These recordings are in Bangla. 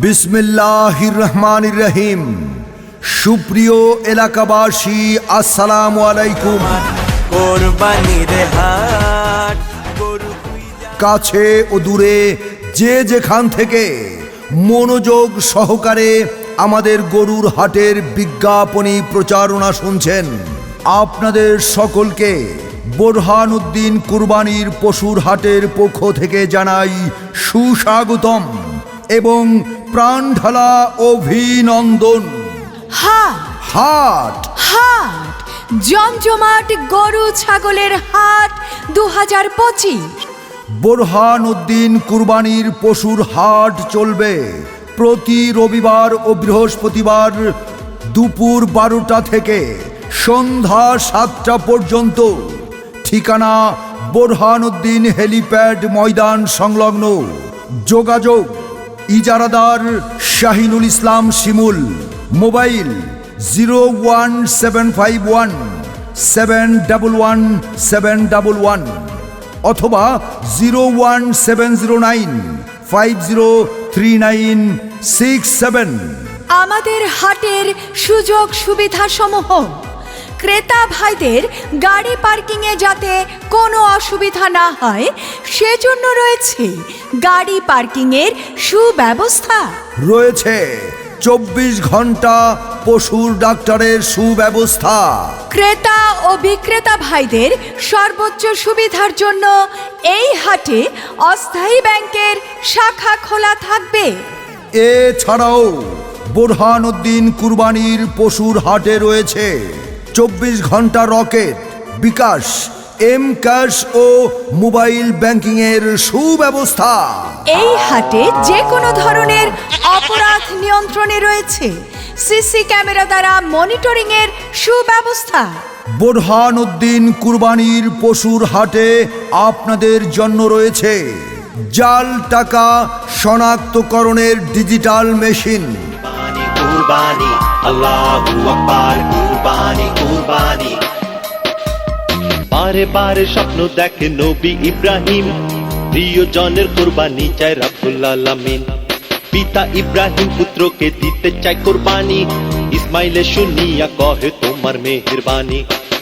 বিসমিল্লাহির রহমানির রহিম সুপ্রিয় এলাকাবাসী আসসালামু আলাইকুম। কাছে ও দূরে যে যেখান থেকে মনোযোগ সহকারে আমাদের গরুর হাটের বিজ্ঞাপনী প্রচারণা শুনছেন আপনাদের সকলকে বোরহান উদ্দিন কুরবানির পশুর হাটের পক্ষ থেকে জানাই সুস্বাগতম এবং প্রাণঢালা অভিনন্দন। হাট। হাট। হাট। জমজমাট গরু ছাগলের হাট দু হাজার পঁচিশ। বোরহান উদ্দিন কুরবানির পশুর হাট চলবে। প্রতি রবিবার ও বৃহস্পতিবার দুপুর বারোটা থেকে সন্ধ্যা সাতটা পর্যন্ত। ঠিকানা বোরহান উদ্দিন হেলিপ্যাড ময়দান সংলগ্ন। যোগাযোগ ইজারাদার Shahinul Islam Shimul, mobile zero one seven five one seven double one seven double one অথবা zero one seven zero nine five zero three nine six seven. আমাদের হাটের সুযোগ সুবিধা সমূহ ক্রেতা ভাইদের গাড়ি পার্কিংয়ে যাতে কোনো অসুবিধা না হয় সেজন্য রয়েছে গাড়ি পার্কিংয়ের সুব্যবস্থা। রয়েছে চব্বিশ ঘণ্টা পশুর ডাক্তারের সুব্যবস্থা। ক্রেতা ও বিক্রেতা ভাইদের সর্বোচ্চ সুবিধার জন্য এই হাটে অস্থায়ী ব্যাংকের শাখা খোলা থাকবে। এছাড়াও বোরহান উদ্দিন কুরবানির পশুর হাটে রয়েছে। চব্বিশ ঘণ্টা রকেট বিকাশ এম ক্যাশ ও মোবাইল ব্যাংকিংয়ের সুব্যবস্থা। এই হাটে যে কোনো ধরনের অপরাধ নিয়ন্ত্রণে রয়েছে। সিসি ক্যামেরা দ্বারা মনিটরিং এর সুব্যবস্থা। বোরহান উদ্দিন কুরবানির পশুর হাটে আপনাদের জন্য রয়েছে জাল টাকা শনাক্তকরণের ডিজিটাল মেশিন। কুরবানি কুরবানি আল্লাহু আকবার কুরবানি। কুরবানি বারে বারে স্বপ্ন দেখে নবী ইব্রাহিম। প্রিয় জনের কোরবানি চায় রাব্বুল পিতা ইব্রাহিম পুত্রকে দিতে চায় কোরবানি। ইসমাইলে শুনিয়া কহে, তোমার মেহেরবানি।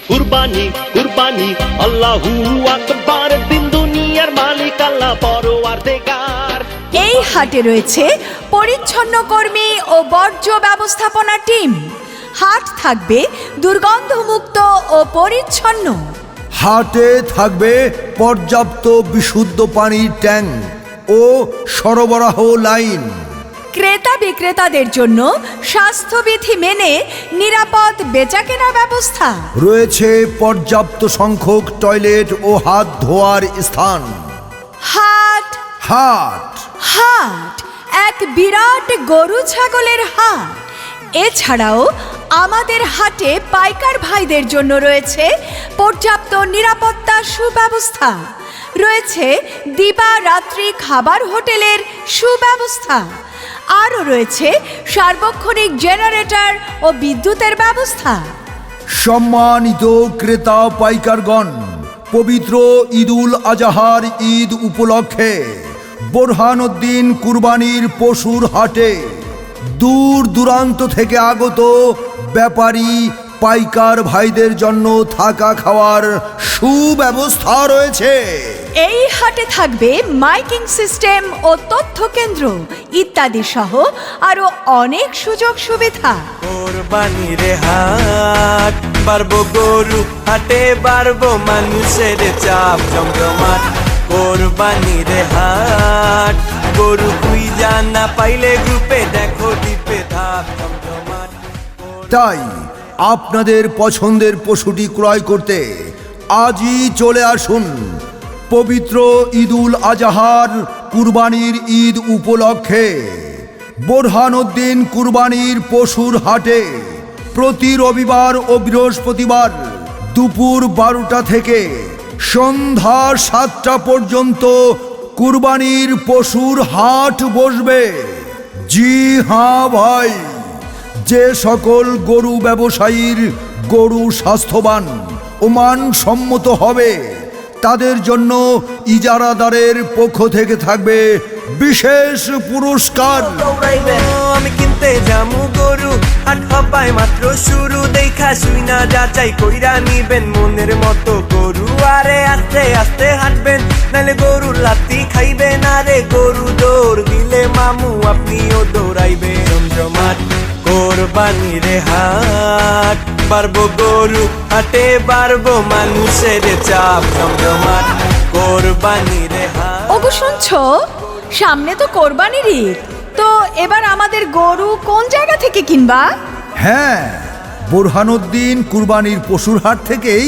কুরবানি কুরবানি, আল্লাহু আকবার। দিন দুনিয়ার মালিক, আল্লাহ বড় আর দেগার এই হাটে রয়েছে পরিচ্ছন্ন কর্মী ও বর্জ্য ব্যবস্থাপনা টিম। হাট থাকবে দুর্গন্ধমুক্ত ও পরিচ্ছন্ন। হাটে থাকবে পর্যাপ্ত বিশুদ্ধ পানির ট্যাঙ্ক ও সরবরাহ লাইন। ক্রেতা বিক্রেতাদের জন্য স্বাস্থ্যবিধি মেনে নিরাপদ বেচাকেনা ব্যবস্থা। রয়েছে পর্যাপ্ত সংখ্যক টয়লেট ও হাত ধোয়ার স্থান। হাট। হাট। হাট এক বিরাট গরু ছাগলের হাট। এছাড়াও আমাদের হাটে পাইকার ভাইদের জন্য রয়েছে পর্যাপ্ত নিরাপত্তা সুব্যবস্থা। রয়েছে দিবা রাত্রি খাবার হোটেলের সুব্যবস্থা। আরও রয়েছে সার্বক্ষণিক জেনারেটর ও বিদ্যুতের ব্যবস্থা। সম্মানিত ক্রেতা পাইকারগণ, পবিত্র ঈদুল আজাহার ঈদ উপলক্ষে বোরহানউদ্দিন কুরবানির পশুর হাটে দূর দূরান্ত থেকে আগত ব্যাপারী পাইকার ভাইদের জন্য থাকা খাওয়ার সুব্যবস্থা রয়েছে। এই হাটে থাকবে মাইকিং সিস্টেম ও তথ্য কেন্দ্র ইত্যাদি সহ আরও অনেক সুযোগ সুবিধা। কোরবানির হাট বাড়বো গরু হাটে বাড়বো মানুষের চাপ জমজমাট। কোরবানির হাট গরু কুইজা না পাইলে গ্রুপে দেখো তাই আপনাদের পছন্দের পশুটি ক্রয় করতে আজই চলে আসুন। পবিত্র ঈদুল আজাহার কুরবানির ঈদ উপলক্ষে বোরহানউদ্দিন কুরবানির পশুর হাটে প্রতি রবিবার ও বৃহস্পতিবার দুপুর বারোটা থেকে সন্ধ্যা সাতটা পর্যন্ত কুরবানির পশুর হাট বসবে। জি হ্যাঁ ভাই। যে সকল গরু ব্যবসায়ীর গরু স্বাস্থ্যবান ও মানসম্মত হবে, তাদের জন্য ইজারাদারের পক্ষ থেকে থাকবে বিশেষ পুরস্কার। আমি কিনতে যামু গরু হাট হবাই মাত্র শুরু, দেখা শুই না, যাচাই কইরা নিবেন মনের মতো গরু। আরে আস্তে আস্তে হাঁটবেন নালে গরুর লাত্তি খাইবেন। আরে গরু দৌড় দিলে মামু আপনিও দৌড়াইবেন। জমজমাট কোরবানি রে হাট। পারব গরু হাটে পারব মানুষের চাপ জমজমাট কোরবানি রে হাট। ওগো শুনছো? সামনে তো কোরবানির ঈদ। তো এবার আমাদের গরু কোন জায়গা থেকে কিনবা? হ্যাঁ বোরহানুদ্দিন কুরবানির পশুর হাট থেকেই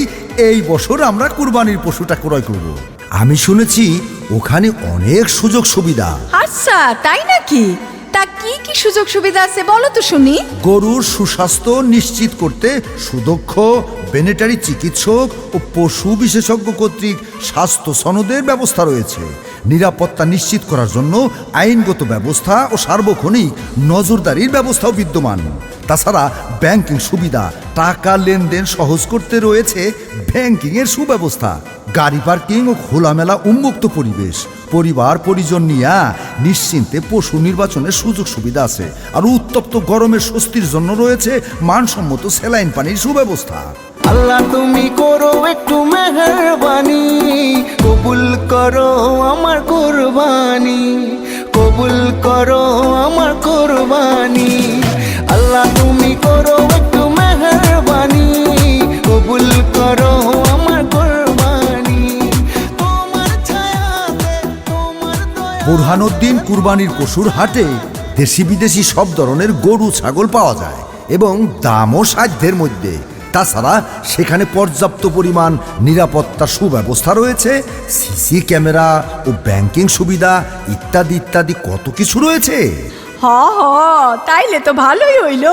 এই বছর আমরা কুরবানির পশুটা ক্রয় করব। আমি শুনেছি ওখানে অনেক সুযোগ সুবিধা। আচ্ছা তাই নাকি? তা কি কি সুযোগ সুবিধা আছে বলো তো শুনি। গরুর সুস্বাস্থ্য নিশ্চিত করতে সুদক্ষ ভেনেটারি চিকিৎসক ও পশু বিশেষজ্ঞ কর্তৃক স্বাস্থ্য সনদের ব্যবস্থা রয়েছে। নিরাপত্তা নিশ্চিত করার জন্য আইনগত ব্যবস্থা ও সার্বক্ষণিক নজরদারির ব্যবস্থাও বিদ্যমান। তাছাড়া ব্যাংকিং সুবিধা, টাকা লেনদেন সহজ করতে রয়েছে ব্যাংকিংয়ের সুব্যবস্থা, গাড়ি পার্কিং ও খোলামেলা উন্মুক্ত পরিবেশ। পরিবার, পরিজন নিয়ে নিশ্চিন্তে পশু নির্বাচনের সুযোগ সুবিধা আছে। আর উত্তপ্ত গরমের স্বস্তির জন্য রয়েছে মানসম্মত স্যালাইন পানির সুব্যবস্থা। আল্লাহ, তুমি করো একটু মেহরবানি, কবুল করো আমার কোরবানি, কবুল করো আমার কোরবানি। আল্লাহ, তুমি করো একটু মেহরবানি, কবুল করো বুরহানুদ্দিন কুরবানির পশুর হাটে দেশি বিদেশি সব ধরনের গরু, ছাগল পাওয়া যায় এবং দামও সাধ্যের মধ্যে। তাছাড়া সেখানে পর্যাপ্ত পরিমাণ নিরাপত্তা সুব্যবস্থা রয়েছে, সিসি ক্যামেরা ও ব্যাংকিং সুবিধা ইত্যাদি ইত্যাদি কত কিছু রয়েছে। হ হ তাইলে তো ভালোই হইল।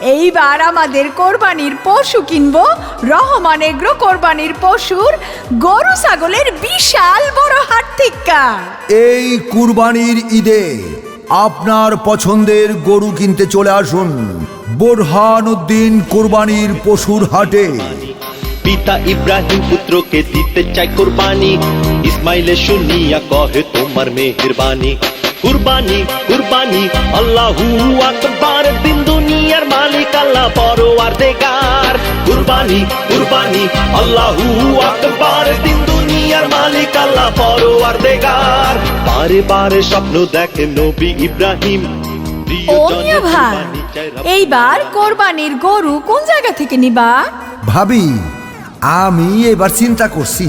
এইবার আমাদের কোরবানির পশু কিনব। রহমান এগ্রো কোরবানির পশুর গরু ছাগলের বিশাল বড় হাট থেকে এই কুরবানির ঈদে আপনার পছন্দের গরু কিনতে চলে আসুন। বোরহানুদ্দিন কুরবানির পশুর হাটে। পিতা ইব্রাহিম পুত্রকে দিতে চাই কোরবানি। ইসমাইলে শুনিয়া কহে তোমার মেহেরবানি। কুরবানি কুরবানি আল্লাহু আকবার। দিন দুনিয়ার মালিক আল্লাহ পরওয়ার দেগার কুরবানি কুরবানি আল্লাহু আকবার। দিন দুনিয়ার মালিক আল্লাহ পরওয়ার দেগার বারে বারে স্বপ্ন দেখে নবী ইব্রাহিম। ও মিয়া ভাই এইবার কোরবানির গরু কোন জায়গা থেকে নিবা? ভাবি আমি এবার চিন্তা করছি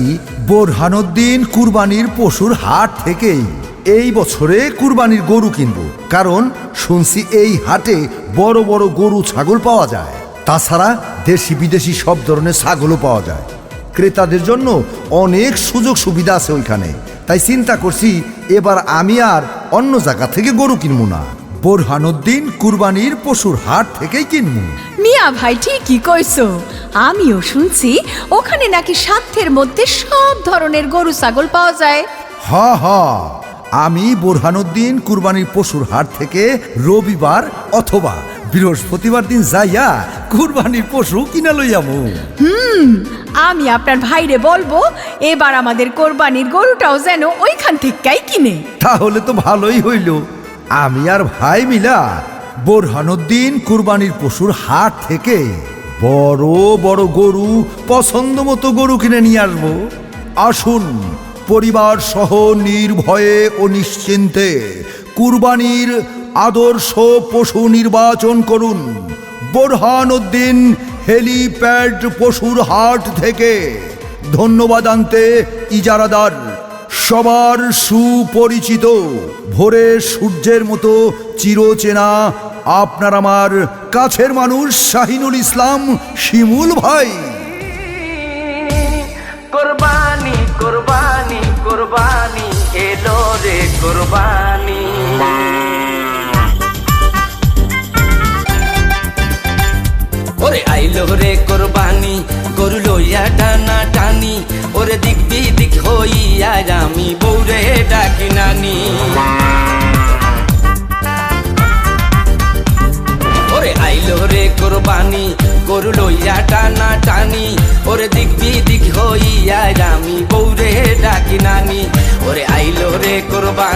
বোরহানুদ্দিন কুরবানির পশুর হাট থেকেই। এই বছরে কুরবানির গরু কিনব কারণ শুনছি এই হাটে বড় বড় গরু ছাগল পাওয়া যায়। তাছাড়া দেশি বিদেশি সব ধরনের ছাগলও পাওয়া যায়। ক্রেতাদের জন্য অনেক সুযোগ সুবিধা আছে ওইখানে। তাই চিন্তা করছি এবার আমি আর অন্য জায়গা থেকে গরু কিনবো না। বোরহানুদ্দিন কুরবানির পশুর হাট থেকেই কিনবো। মিয়া ভাই ঠিকই কইছো। আমিও শুনছি ওখানে নাকি সাধ্যের মধ্যে সব ধরনের গরু ছাগল পাওয়া যায়। হ হ। আমি বোরহানুদ্দিন কুরবানির পশুর হাট থেকে রবিবার অথবা বৃহস্পতিবার দিন যাইয়া কুরবানির পশু কিনা লইয়ামু আমি। আপনার ভাইরে বলব এবার আমাদের কোরবানির গরুটাও যেন ওইখান থেকেই কিনে। তাহলে তো ভালোই হইল। আমি আর ভাই মিলা বোরহানুদ্দিন কুরবানির পশুর হাট থেকে বড় বড় গরু পছন্দ মতো গরু কিনে নিয়ে আসব। আসুন পরিবার সহ নির্ভয়ে ও নিশ্চিন্তে কুরবানির আদর্শ পশু নির্বাচন করুন। বোরহানুদ্দিন হেলিপ্যাড পশুর হাট থেকে। ধন্যবাদ আনতে ইজারাদার, সবার সুপরিচিত, ভোরে সূর্যের মতো চিরচেনা আপনার আমার কাছের মানুষ শাহিনুল ইসলাম শিমুল ভাই। কোরবানি কোরবানি এলো রে কোরবানি। ওরে আইলো রে কোরবানি, গরু লইয়া টানা টানি, ওরে দিক দিক হইয়া আমি বৌরে ডাকি নানি। ওরে আইলো রে কোরবানি, গরু লইয়া টানা টানি, ওরে কোরবানি